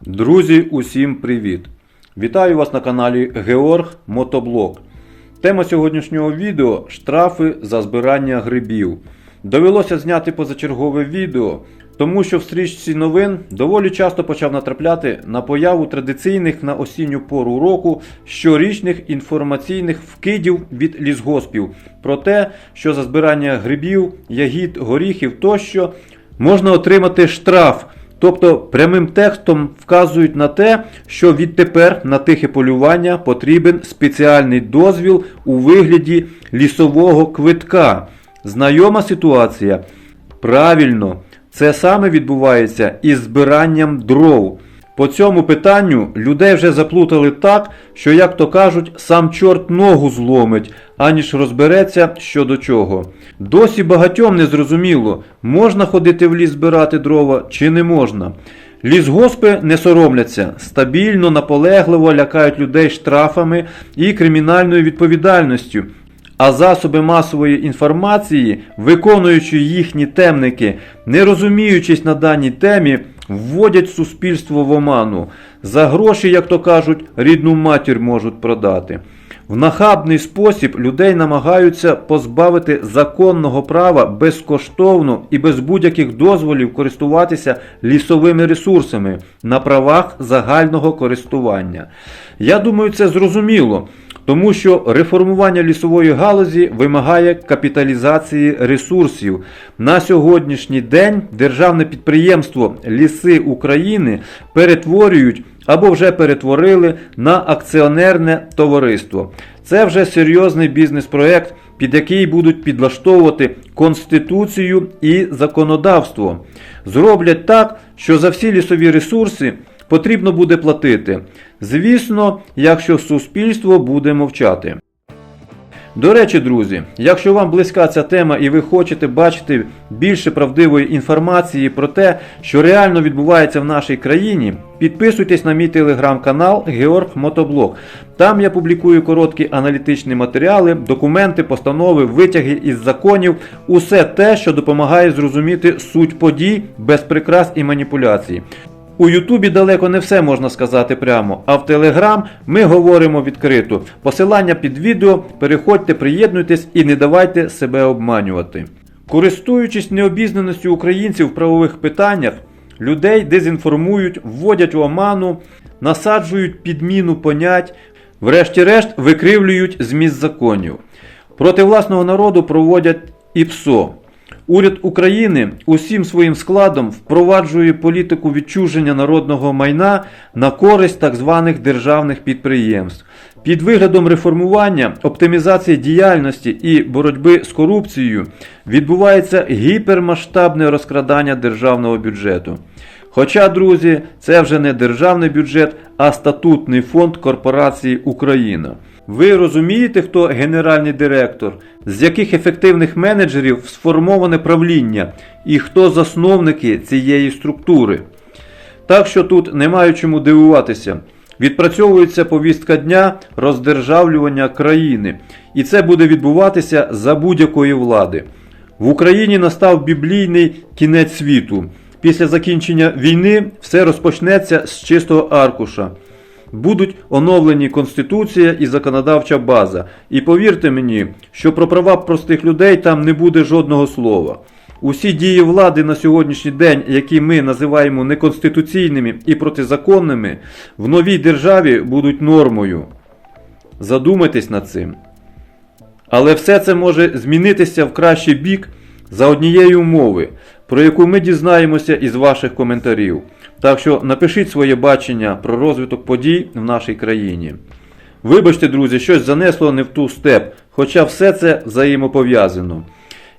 Друзі, усім привіт! Вітаю вас на каналі Георг Мотоблог. Тема сьогоднішнього відео штрафи за збирання грибів. Довелося зняти позачергове відео, тому що в стрічці новин доволі часто почав натрапляти на появу традиційних на осінню пору року щорічних інформаційних вкидів від лісгоспів про те, що за збирання грибів, ягід, горіхів тощо можна отримати штраф. Тобто прямим текстом вказують на те, що відтепер на тихе полювання потрібен спеціальний дозвіл у вигляді лісового квитка. Знайома ситуація? Правильно, це саме відбувається із збиранням дров. По цьому питанню людей вже заплутали так, що, як то кажуть, сам чорт ногу зломить, аніж розбереться що до чого. Досі багатьом не зрозуміло, можна ходити в ліс збирати дрова чи не можна. Лісгоспи не соромляться, стабільно, наполегливо лякають людей штрафами і кримінальною відповідальністю. А засоби масової інформації, виконуючи їхні темники, не розуміючись на даній темі, вводять суспільство в оману. За гроші, як то кажуть, рідну матір можуть продати. В нахабний спосіб людей намагаються позбавити законного права безкоштовно і без будь-яких дозволів користуватися лісовими ресурсами на правах загального користування. Я думаю, це зрозуміло. Тому що реформування лісової галузі вимагає капіталізації ресурсів. На сьогоднішній день державне підприємство Ліси України перетворюють або вже перетворили на акціонерне товариство. Це вже серйозний бізнес-проект, під який будуть підлаштовувати конституцію і законодавство. Зроблять так, що за всі лісові ресурси потрібно буде платити. Звісно, якщо суспільство буде мовчати. До речі, друзі, якщо вам близька ця тема і ви хочете бачити більше правдивої інформації про те, що реально відбувається в нашій країні, підписуйтесь на мій телеграм-канал Георг Мотоблог. Там я публікую короткі аналітичні матеріали, документи, постанови, витяги із законів, усе те, що допомагає зрозуміти суть подій без прикрас і маніпуляцій. У Ютубі далеко не все можна сказати прямо, а в Телеграм ми говоримо відкрито. Посилання під відео, переходьте, приєднуйтесь і не давайте себе обманювати. Користуючись необізнаністю українців в правових питаннях, людей дезінформують, вводять в оману, насаджують підміну понять, врешті-решт викривлюють зміст законів. Проти власного народу проводять ІПСО. Уряд України усім своїм складом впроваджує політику відчуження народного майна на користь так званих державних підприємств. Під виглядом реформування, оптимізації діяльності і боротьби з корупцією відбувається гіпермасштабне розкрадання державного бюджету. Хоча, друзі, це вже не державний бюджет, а статутний фонд корпорації Україна. Ви розумієте, хто генеральний директор, з яких ефективних менеджерів сформоване правління і хто засновники цієї структури? Так що тут немає чому дивуватися. Відпрацьовується повістка дня роздержавлювання країни, і це буде відбуватися за будь-якої влади. В Україні настав біблійний кінець світу. Після закінчення війни все розпочнеться з чистого аркуша. Будуть оновлені Конституція і законодавча база. І повірте мені, що про права простих людей там не буде жодного слова. Усі дії влади на сьогоднішній день, які ми називаємо неконституційними і протизаконними, в новій державі будуть нормою. Задумайтесь над цим. Але все це може змінитися в кращий бік за однієї умови, про яку ми дізнаємося із ваших коментарів. Так що напишіть своє бачення про розвиток подій в нашій країні. Вибачте, друзі, щось занесло не в ту степ, хоча все це взаємопов'язано.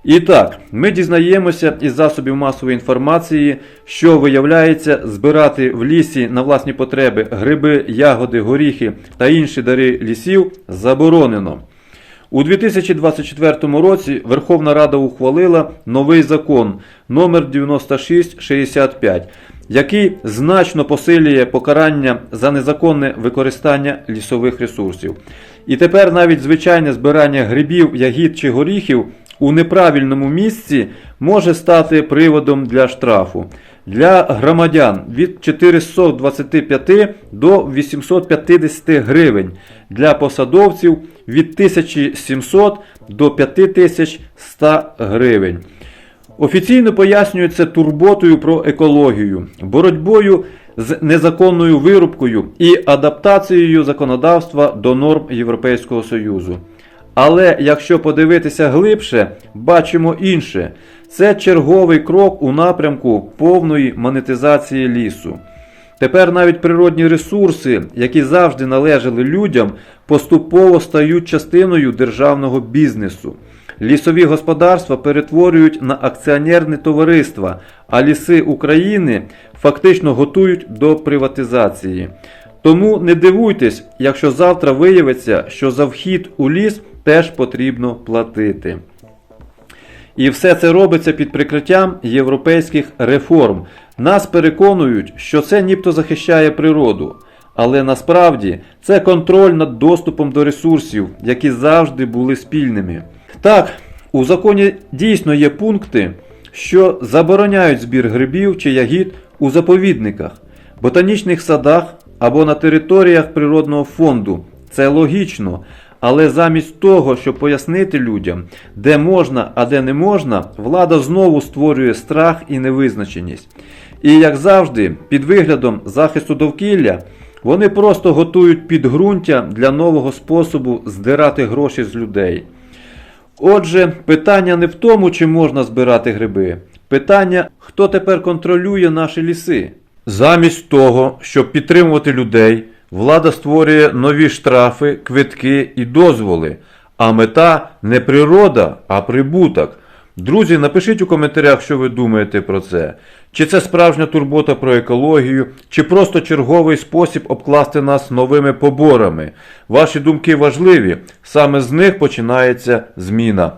І так, ми дізнаємося із засобів масової інформації, що виявляється, збирати в лісі на власні потреби гриби, ягоди, горіхи та інші дари лісів заборонено. У 2024 році Верховна Рада ухвалила новий закон номер 9665, який значно посилює покарання за незаконне використання лісових ресурсів. І тепер навіть звичайне збирання грибів, ягід чи горіхів у неправильному місці може стати приводом для штрафу. Для громадян від 425 до 850 гривень, для посадовців від 1700 до 5100 гривень. Офіційно пояснюється турботою про екологію, боротьбою з незаконною вирубкою і адаптацією законодавства до норм Європейського Союзу. Але якщо подивитися глибше, бачимо інше. Це черговий крок у напрямку повної монетизації лісу. Тепер навіть природні ресурси, які завжди належали людям, поступово стають частиною державного бізнесу. Лісові господарства перетворюють на акціонерне товариства, а ліси України фактично готують до приватизації. Тому не дивуйтесь, якщо завтра виявиться, що за вхід у ліс теж потрібно платити. І все це робиться під прикриттям європейських реформ. Нас переконують, що це нібито захищає природу. Але насправді це контроль над доступом до ресурсів, які завжди були спільними. Так, у законі дійсно є пункти, що забороняють збір грибів чи ягід у заповідниках, ботанічних садах або на територіях природного фонду. Це логічно. Але замість того, щоб пояснити людям, де можна, а де не можна, влада знову створює страх і невизначеність. І як завжди, під виглядом захисту довкілля, вони просто готують підґрунтя для нового способу здирати гроші з людей. Отже, питання не в тому, чи можна збирати гриби. Питання, хто тепер контролює наші ліси. Замість того, щоб підтримувати людей, влада створює нові штрафи, квитки і дозволи. А мета не природа, а прибуток. Друзі, напишіть у коментарях, що ви думаєте про це. Чи це справжня турбота про екологію, чи просто черговий спосіб обкласти нас новими поборами. Ваші думки важливі, саме з них починається зміна.